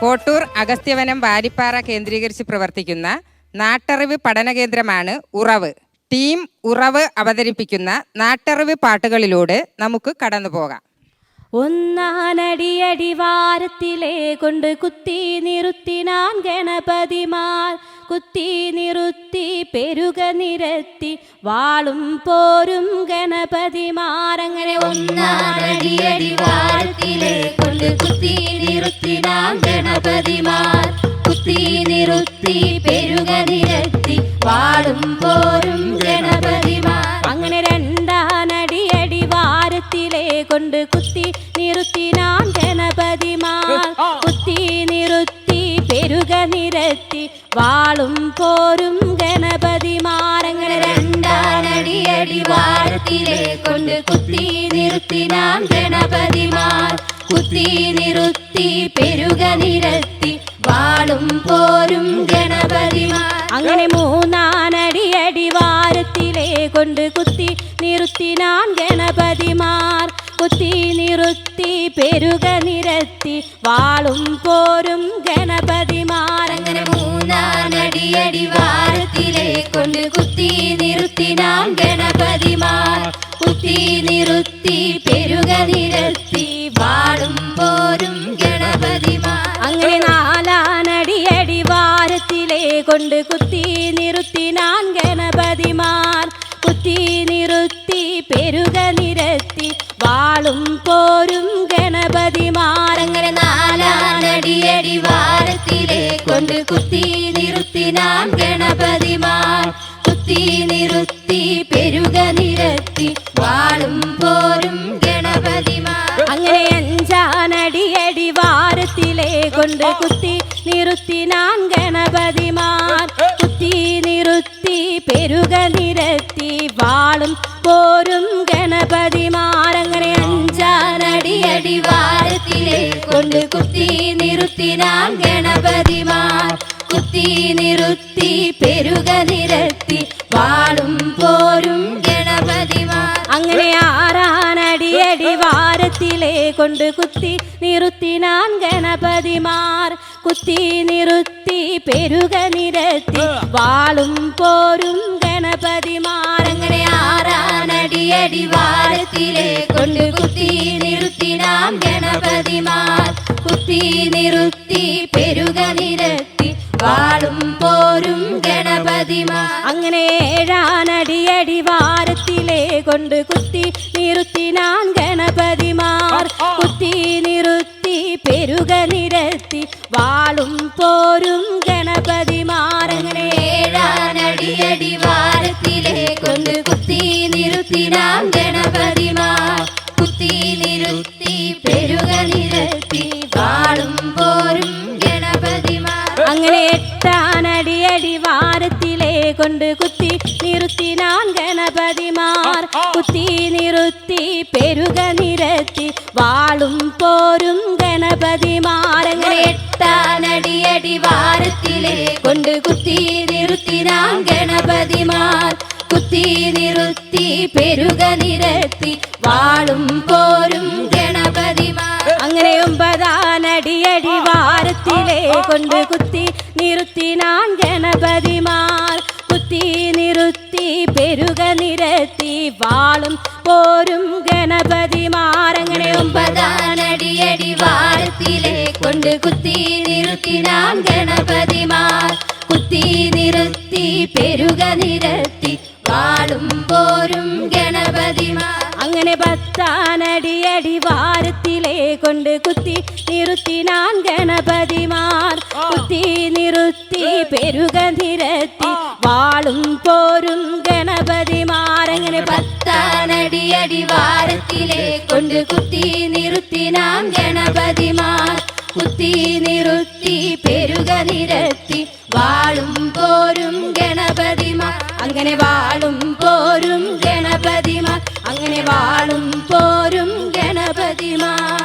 കോട്ടൂർ അഗസ്ത്യവനം വാരിപ്പാറ കേന്ദ്രീകരിച്ച് പ്രവർത്തിക്കുന്ന നാട്ടറിവ് പഠന കേന്ദ്രമാണ് ഉറവ്. ടീം ഉറവ് അവതരിപ്പിക്കുന്ന നാട്ടറിവ് പാട്ടുകളിലൂടെ നമുക്ക് കടന്നു പോകാം. ഒന്നാനടിയടി വാരത്തിലെ കൊണ്ട് കുത്തി നിറുത്തിനാൻ ഗണപതിമാർ. കുത്തി നിറുത്തി പെരുക നിരത്തി വാളും പോരും ഗണപതിമാർ. അങ്ങനെ ഒന്നാനടിയടി വാരത്തിലെ കൊണ്ട് കുത്തി നിറുത്തിനാം ഗണപതിമാർ. കുത്തി നിറുത്തി പെരുക നിരത്തി പാടും പോരും ഗണപതിമാർ. അങ്ങനെ രണ്ടാനടിയടി വാരത്തിലെ കൊണ്ട് കുത്തി നിറുത്തിനാൻ ഗണപതിമാർ. കുത്തി നിറുത്തി പെരുക നിരത്തി വാളും പോരും ഗണപതിമാർ. അങ്ങനെ രണ്ടാനടിയടി വാരത്തിലെ കൊണ്ട് കുത്തി നിറുത്തിനാം ഗണപതിമാർ. കുത്തി നിർത്തി പെരുക നിരത്തി വാളും പോരും ഗണപതിമാർ. അങ്ങനെ മൂന്നാനടി വാരത്തിലെ കൊണ്ട് കുത്തി നിർത്തിനാം ഗണപതിമാർ. കുത്തി നിർത്തി പെരുക നിരത്തി വാളും പോരും ഗണപതിമാർ. അങ്ങനെ മൂന്നാനടിയടി വാരത്തിലെ കൊണ്ട് കുത്തി നിർത്തിനാം ഗണപതിമാർ. കുത്തി നിറുത്തി പെരുക നിരത്തി വാളും പോരും ഗണപതിമാർ അങ്ങനെ നാലാനടിയടി വാരത്തിലെ കൊണ്ട് കുത്തി നിറുത്തിനാൻ ഗണപതിമാർ കുത്തി നിറുത്തി പെരുക നിരത്തി വാളും പോരും ഗണപതിമാർ അങ്ങനെ നാലാനടിയടി വാരത്തിലെ കൊണ്ട് കുത്തി നിറുത്തിനാം ഗണപതിമാർ കൊണ്ട് കുത്തി നിറുത്തിനാൻ ഗണപതിമാർ. കുത്തി നിറുത്തി പെരുക നിരത്തി വാളും പോരും ഗണപതിമാർ. അങ്ങനെ അഞ്ചാനടിയടി അടിവാരത്തിലെ കൊണ്ട് കുത്തി നിറുത്തിനാം ഗണപതിമാർ. കുത്തി നിറുത്തി പെരുക നിരത്തി വാളും പോരും കൊണ്ട് കുത്തി നിറുത്തിനാൻ ഗണപതിമാർ. കുത്തി നിറുത്തി പെരുക നിരത്തി വാളും പോരും ഗണപതിമാർ. അങ്ങനെ ആറാനടിയടി വാരത്തിലെ കൊണ്ട് കുത്തി നിറുത്തിനാം ഗണപതിമാർ. കുത്തി നിറുത്തി പെരുക നിരത്തി വാളും പോരും ഗണപതിമാർ അങ്ങനെ ഏഴാനടിയടി വാരത്തിലെ കൊണ്ട് കുത്തി നിറുത്തിനാൻ ഗണപതിമാർ. കുത്തി നിറുത്തി പെരുക നിരത്തി വാളും പോരും ഗണപതിമാർ. അങ്ങനെ ഏഴാനടിയടി വാരത്തിലെ കൊണ്ട് കുത്തി നിറുത്തിനാൻ ഗണപതിമാർ. കുത്തി നിറുത്തി പെരുക നിരത്തി വാളും പോരും ഗണപതിമാർ. അങ്ങനെ എട്ടാനടിയടി വാരത്തിലെ കൊണ്ട് കുത്തി നിറുത്തിനാൻ ഗണപതിമാർ. കുത്തി നിറുത്തി പെരുക നിരത്തി വാളും പോരും ഗണപതിമാർ. അങ്ങനെ എട്ടാനടിയടി വാരത്തിലെ കൊണ്ട് കുത്തി നിറുത്തിനാം ഗണപതിമാർ. കുത്തി നിറുത്തി പെരുക നിരത്തി വാളും പോരും ഗണപതിമാർ. അങ്ങനെ ഒമ്പതാനടിയടി വാരത്തിലെ കൊണ്ട് കുത്തി നിറുത്തിനാൻ ഗണപതിമാർ. പെരുക നിരത്തി വാളും പോരും ഗണപതിമാർ അങ്ങനെ ഒമ്പതാനടിയടി വാഴത്തിലെ കൊണ്ട് കുത്തി നിറുത്തിനാം ഗണപതിമാർ കുത്തി നിർത്തി പെരുക നിരത്തി വാളും പോരും ഗണപതിമാർ അങ്ങനെ പത്താനടിയടി വാരത്തിലെ കൊണ്ട് കുത്തി നിറുത്തിനാൻ ഗണപതിമാർ കുത്തി നിറുത്തി പെരുക നിരത്തി വാളും പോരും തോരും ഗണപതിമാരങ്ങനെ പത്താനടിയടി വാരത്തിലെ കൊണ്ട് കുത്തി നിർത്തി നാം ഗണപതിമാർ കുത്തി നിർത്തി പെരുക നിരത്തി വാളും പോരും ഗണപതിമാർ അങ്ങനെ വാളും പോരും ഗണപതിമാർ അങ്ങനെ വാളും പോരും ഗണപതിമാർ